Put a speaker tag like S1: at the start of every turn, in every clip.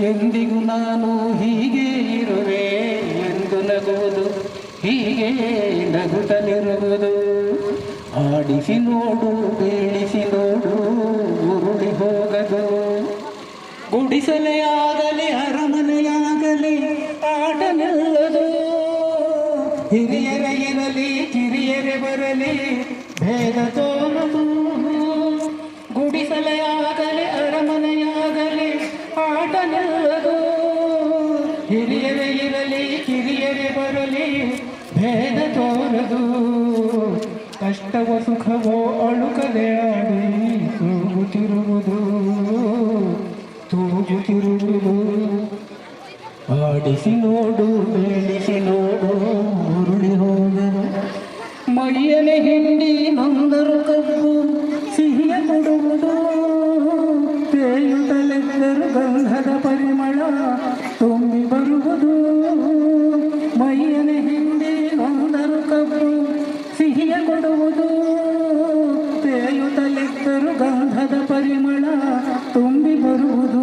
S1: ಎಂದಿಗೂ ನಾನು ಹೀಗೆ ಇರುವೆ ಎಂದು ನಗುವುದು, ಹೀಗೆ ನಗುತ್ತಲಿರುವುದು ಆಡಿಸಿ ನೋಡು, ಬೀಳಿಸಿ ನೋಡು, ಉರುಳಿ ಹೋಗದು. ಗುಡಿಸಲೇ ಆಗಲಿ ಅರಮನೆಯಾಗಲಿ, ಆಟ ನಿಲ್ಲದು. ಹಿರಿಯರ ಇರಲಿ, ಕಿರಿಯರೇ ಬರಲಿ, ಭೇದ ತೋರದು ಗುಡಿಸಲೇ ಆಗಲಿ ಹಿರಿಯರೇ ಇರಲಿ, ಕಿರಿಯರೇ ಬರಲಿ, ಭೇದ ತೋರದು. ಕಷ್ಟವೋ ಸುಖವೋ ಅಳುಕದೆ ಆಡಿ ತೂಗುತ್ತಿರುವುದು ತೂಗುತ್ತಿರುವುದು. ಆಡಿಸಿ ನೋಡು ಬೇಡಿಸಿ ನೋಡು, ಉರುಳಿ ಹೋದರು ಮೈಯನೆ ಹಿಂಡಿ ನೊಂದರು ಕಬ್ಬು ಸಿಹಿಯ ಕೊಡುವುದು. ತೇಯುತ್ತಲೆದ್ದರು ಗಂಧದ ಪರಿಮಳ ಕೊಡುವುದು ತೇಯುತ್ತಲಿದ್ದರು ಗಂಧದ ಪರಿಮಳ ತುಂಬಿ ಬರುವುದು.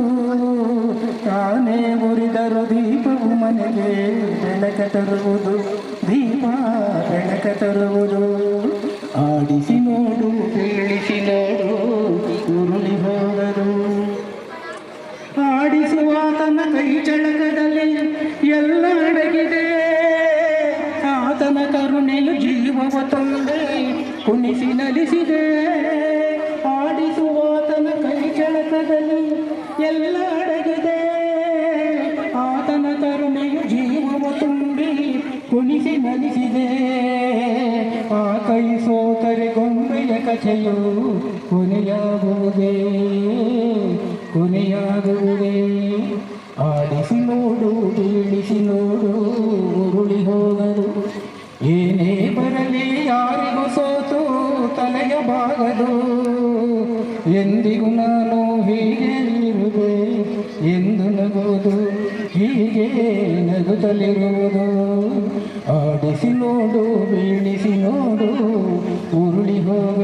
S1: ತಾನೇ ಮುರಿದರು ದೀಪವು ಮನೆಗೆ ಬೆಳಕ ತರುವುದು. ದೀಪ ಬೆಳಕ ತರುವುದು. ಆಡಿಸಿ ನೋಡು ಬೀಳಿಸಿ ನೋಡು, ಉರುಳಿ ಹೋದರು. ಆಡಿಸುವ ತನ್ನ ಕೈ ಚಳಕದಲ್ಲಿ ಎಲ್ಲ ಅಡಗಿದೆ. ಆತನ ಕರುಣೆಯು ಜೀವವ ತಂದೆ ಕುಣಿಸಿ ನಲಿಸಿದೆ ಆಡಿಸುವ ತನ್ನ ಕೈ ಚಳಕದಲ್ಲಿ ಎಲ್ಲ ಅಡಗಿದೆ. ಆತನ ಕರುಣೆಯು ಜೀವವ ತುಂಬಿ ಕುಣಿಸಿ ನಲಿಸಿದೆ ಆ ಕೈ ಸೋತರೆ ಗೊಂಬೆಯ ಕಥೆಯು ಕೊನೆಯಾಗುವುದೇ ಕೊನೆಯಾಗುವುದೇ. ಆಡಿಸಿ ನೋಡು ಬೀಳಿಸಿ ನೋಡು, ಉರುಳಿ ಹೋಗರು ಏನೇ ಬಾಗದು ಎಂದಿಗೂ ನಾನು ಹೀಗೆ ಇರುವೆ ಎಂದು ನಗುವುದು, ಹೀಗೆ ನಗುತ್ತಲಿರುವುದು. ಆಡಿಸಿ ನೋಡು ಬೀಳಿಸಿ ನೋಡು, ಉರುಳಿ ಹೋಗ.